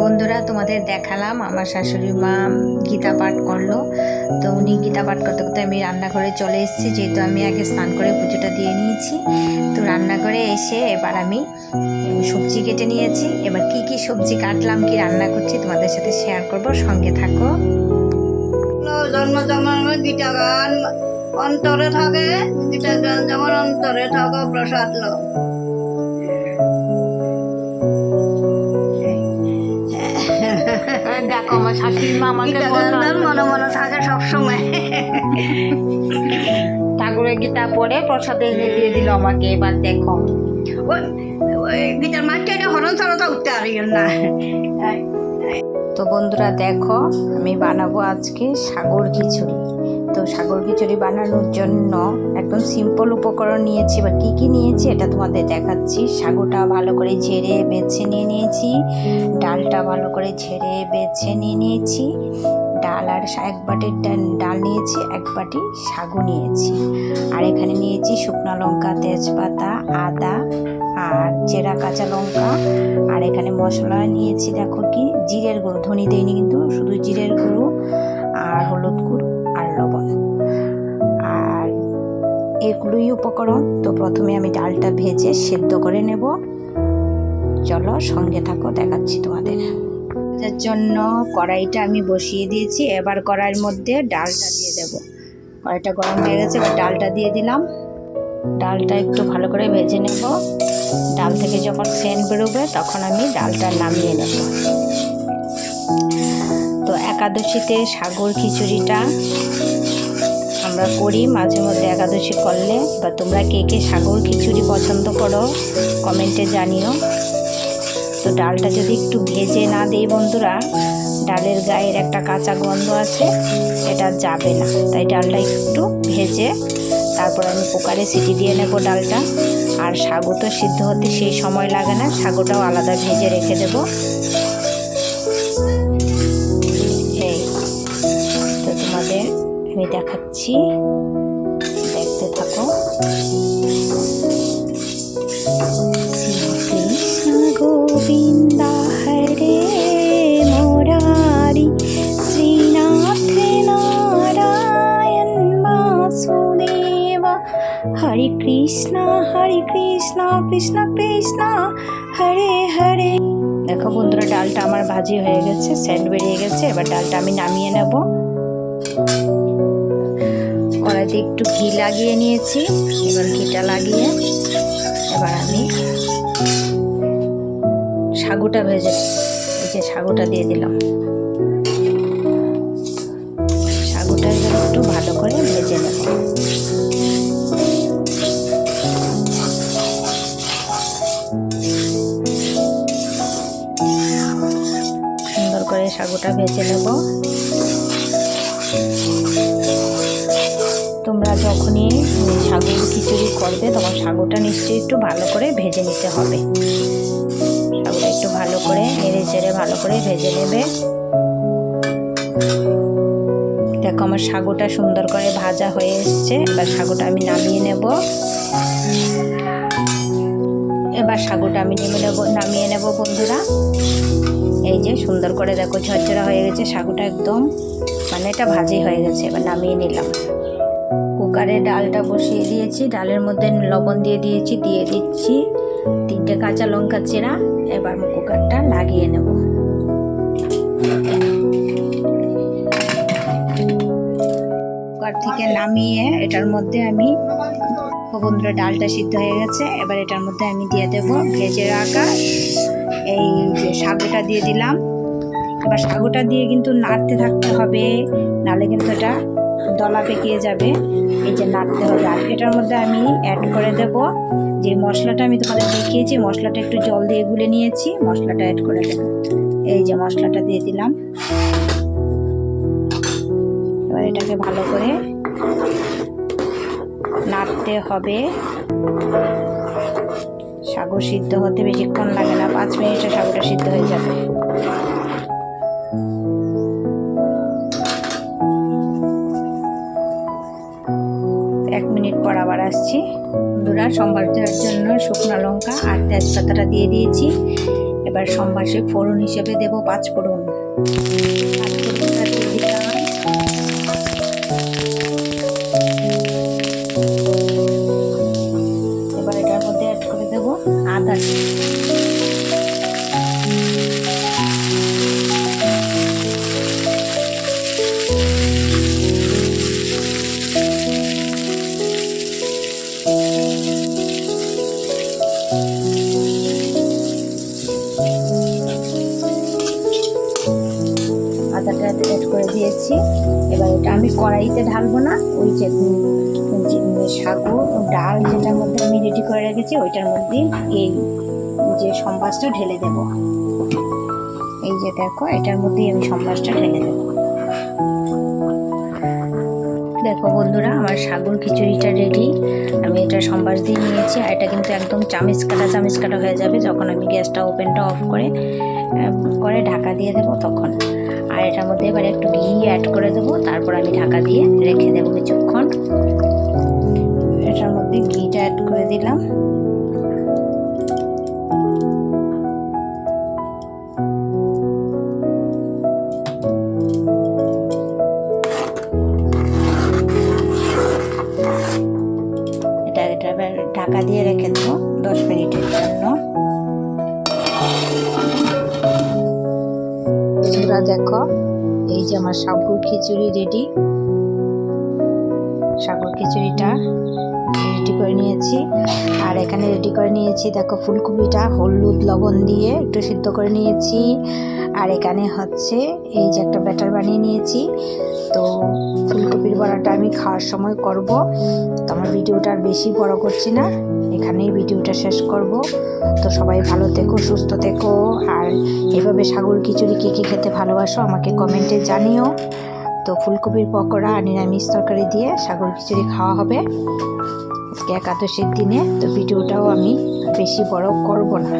বন্ধুরা, তোমাদের দেখালাম, আমার শাশুড়ি মা গীতা পাঠ করল। তো উনি গীতা পাঠ করতে করতে আমি রান্নাঘরে চলে এসেছি, যেহেতু আমি আগে স্নান করে পুজোটা দিয়ে নিয়েছি। তো রান্নাঘরে এসে এবার আমি সবজি কেটে নিয়েছি। এবার কি কি সবজি কাটলাম, কি রান্না করছি তোমাদের সাথে শেয়ার করব, সঙ্গে থাকো। জন্ম গান, অন্তরে থাকে যেমন অন্তরে থাকো, প্রসাদ লো দেখো আমার শাশুড়ি মা গীতা মনে মনে থাকে সবসময়। ঠাকুরের গীতা পড়ে প্রসাদে এনে দিয়ে দিল আমাকে এবার দেখো। গীতার মাঠটা এটা হরণ ছাড়া উঠতে পারি না। তো বন্ধুরা দেখো আমি বানাবো আজকে সাগর খিচুড়ি তো সাগর খিচুড়ি বানানোর জন্য একদম সিম্পল উপকরণ নিয়েছি। বা কী কী নিয়েছি এটা তোমাদের দেখাচ্ছি। সাগুটা ভালো করে ঝেড়ে বেছে নিয়ে নিয়েছি। ডালটা ভালো করে ঝেড়ে বেছে নিয়ে নিয়েছি। ডাল আর এক বাটির ডা- ডাল নিয়েছি, এক বাটি সাগু নিয়েছি। আর এখানে নিয়েছি শুকনো লঙ্কা, তেজপাতা, আদা আর চেরা কাঁচা লঙ্কা। আর এখানে মশলা নিয়েছি, দেখো কি? জিরের গুঁড়ো। ধনি দেয়নি কিন্তু, শুধু জিরের গুঁড়ো আর হলুদ গুঁড়ো। এগুলোই উপকরণ। তো প্রথমে আমি ডালটা ভেজে সেদ্ধ করে নেব। চলো সঙ্গে থাকো, দেখাচ্ছি তোমাদের। এর জন্য কড়াইটা আমি বসিয়ে দিয়েছি। এবার কড়াইয়ের মধ্যে ডালটা দিয়ে দেব। কড়াইটা গরম হয়ে গেছে, এবার ডালটা দিয়ে দিলাম। ডালটা একটু ভালো করে ভেজে নেব। ডাল থেকে যখন সেন্ট বেরোবে, তখন আমি ডালটা নামিয়ে নেব। তো একাদশীতে সাগর খিচুড়িটা আমরা করি, মাঝে মধ্যে একাদশী করলে। বা তোমরা কে কে সাগর খিচুড়ি পছন্দ করো কমেন্টে জানিও। তো ডালটা যদি একটু ভেজে না দেই বন্ধুরা, ডালের গায়ের একটা কাঁচা গন্ধ আছে, এটা যাবে না। তাই ডালটা একটু ভেজে তারপর আমি কুকারে সিটি দিয়ে নেব ডালটা। আর সাগু তো সিদ্ধ হতে সেই সময় লাগে না সাগুটাও আলাদা ভেজে রেখে দেব। দেখাচ্ছি দেখতে থাকো। গোবিন্দ হরে হরে কৃষ্ণ হরে কৃষ্ণ কৃষ্ণ কৃষ্ণ, হরে হরে। দেখো বন্ধুরা, ডালটা আমার ভাজি হয়ে গেছে, স্যান্ড বেরিয়ে গেছে, এবার ডালটা আমি নামিয়ে নেব। কড়াইতে একটু ঘি লাগিয়ে নিয়েছি, এবার ঘিটা লাগিয়ে এবার আমি সাগুটা ভেজে এই যে সাগুটা দিয়ে দিলাম। সাগুটা একটু ভালো করে ভেজে নেব। সুন্দর করে সাগুটা ভেজে নেব। তোমরা যখনই সাগুর খিচুড়ি করবে, তখন সাগুটা নিশ্চয়ই একটু ভালো করে ভেজে নিতে হবে। সাগুটা একটু ভালো করে নেড়ে চেড়ে ভালো করে ভেজে নেবে। দেখো, আমার সাগুটা সুন্দর করে ভাজা হয়ে এসছে। এবার সাগুটা আমি নামিয়ে নেব। এবার সাগুটা আমি নেমে নেব, নামিয়ে নেব বন্ধুরা। এই যে সুন্দর করে দেখো ঝরঝরা হয়ে গেছে সাগুটা একদম মানে এটা ভাজি হয়ে গেছে, এবার নামিয়ে নিলাম। কুকারে ডালটা বসিয়ে দিয়েছি। ডালের মধ্যে লবণ দিয়ে দিয়েছি, দিয়ে দিচ্ছি। তিনটে কাঁচা লঙ্কা চেরা, এবার কুকারটা লাগিয়ে নেব। কুকার থেকে নামিয়ে এটার মধ্যে আমি বন্ধুরা ডালটা সিদ্ধ হয়ে গেছে। এবার এটার মধ্যে আমি দিয়ে দেব ভেজে রাখা এই যে সাগুটা দিয়ে দিলাম। এবার সাগুটা দিয়ে কিন্তু নাড়তে থাকতে হবে নাহলে কিন্তু এটা দলা পেকিয়ে যাবে। এই যে নাড়তে হবে। আর এটার মধ্যে আমি অ্যাড করে দেব যে মশলাটা আমি তোমাদের দেখিয়েছি, মশলাটা একটু জল দিয়ে গুলে নিয়েছি, মশলাটা অ্যাড করে দেব। এই যে মশলাটা দিয়ে দিলাম। এবার এটাকে ভালো করে নাড়তে হবে। সাগু সিদ্ধ হতে বেশিক্ষণ লাগে না, পাঁচ মিনিটে সাগুটা সিদ্ধ হয়ে যাবে। আসছি। বন্ধুরা সম্বার দেওয়ার জন্য শুকনো লঙ্কা আর তেজপাতাটা দিয়ে দিয়েছি। এবার সম্বাসে ফোড়ন হিসেবে দেবো পাঁচ ফোড়ন। এবার এটার মধ্যে অ্যাড করে দেব আদা। অ্যাড করে দিয়েছি। এবার এটা আমি কড়াইতে ঢালবো না, ওই যে সাগু ডাল যেটার মধ্যে আমি রেডি করে রেখেছি, ওইটার মধ্যে এই যে সম্বাসটা ঢেলে দেবো। এই যে দেখো, এটার মধ্যেই আমি সম্বাসটা ঢেলে দেব। দেখো বন্ধুরা, আমার সাগর খিচুড়িটা রেডি আমি এটা সম্বাস দিয়ে নিয়েছি, আর এটা কিন্তু একদম চামিচ কাটা চামিচ কাটা হয়ে যাবে যখন আমি গ্যাসটা ওপেনটা অফ করে করে ঢাকা দিয়ে দেবো তখন। আর এটার মধ্যে এবার একটু ঘি অ্যাড করে দেবো, তারপর আমি ঢাকা দিয়ে রেখে দেবো কিছুক্ষণ। এটার মধ্যে ঘিটা অ্যাড করে দিলাম। এবার ঢাকা দিয়ে রেখে দেবো দশ মিনিটের জন্য। দেখো, এই যে আমার সাগুর খিচুড়ি রেডি। সাগুর খিচুড়িটা রেডি করে নিয়েছি। আর এখানে রেডি করে নিয়েছি, দেখো ফুলকপিটা, হলুদ, লবণ দিয়ে একটু সিদ্ধ করে নিয়েছি। আর এখানে হচ্ছে এই যে একটা ব্যাটার বানিয়ে নিয়েছি। তো ফুলকপির বড়াটা আমি খাওয়ার সময় করব। তো আমার ভিডিওটা আর বেশি বড় করছি না। এখানেই ভিডিওটা শেষ করব। তো সবাই ভালো থেকো, সুস্থ থেকো। আর এভাবে সাগর খিচুড়ি কী কী খেতে ভালোবাসো আমাকে কমেন্টে জানিও। তো ফুলকপির পকোড়া আর নিরামিষ তরকারি দিয়ে সাগর খিচুড়ি খাওয়া হবে আজকে একাদশীর দিনে। তো ভিডিওটাও আমি বেশি বড় করব না।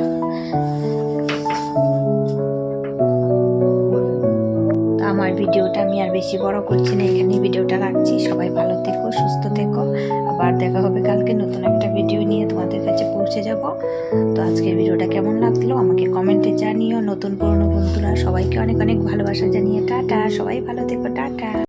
ভিডিওটা আমি আর বেশি বড় করছি না, এখানেই ভিডিওটা রাখছি। সবাই ভালো থেকো, সুস্থ থেকো। আবার দেখা হবে কালকে নতুন একটা ভিডিও নিয়ে তোমাদের কাছে পৌঁছে যাব। তো আজকের ভিডিওটা কেমন লাগল আমাকে কমেন্টে জানিও। নতুন পুরনো বন্ধুরা, সবাইকে অনেক অনেক ভালোবাসা জানিয়ে। টাটা, সবাই ভালো থেকো, টাটা।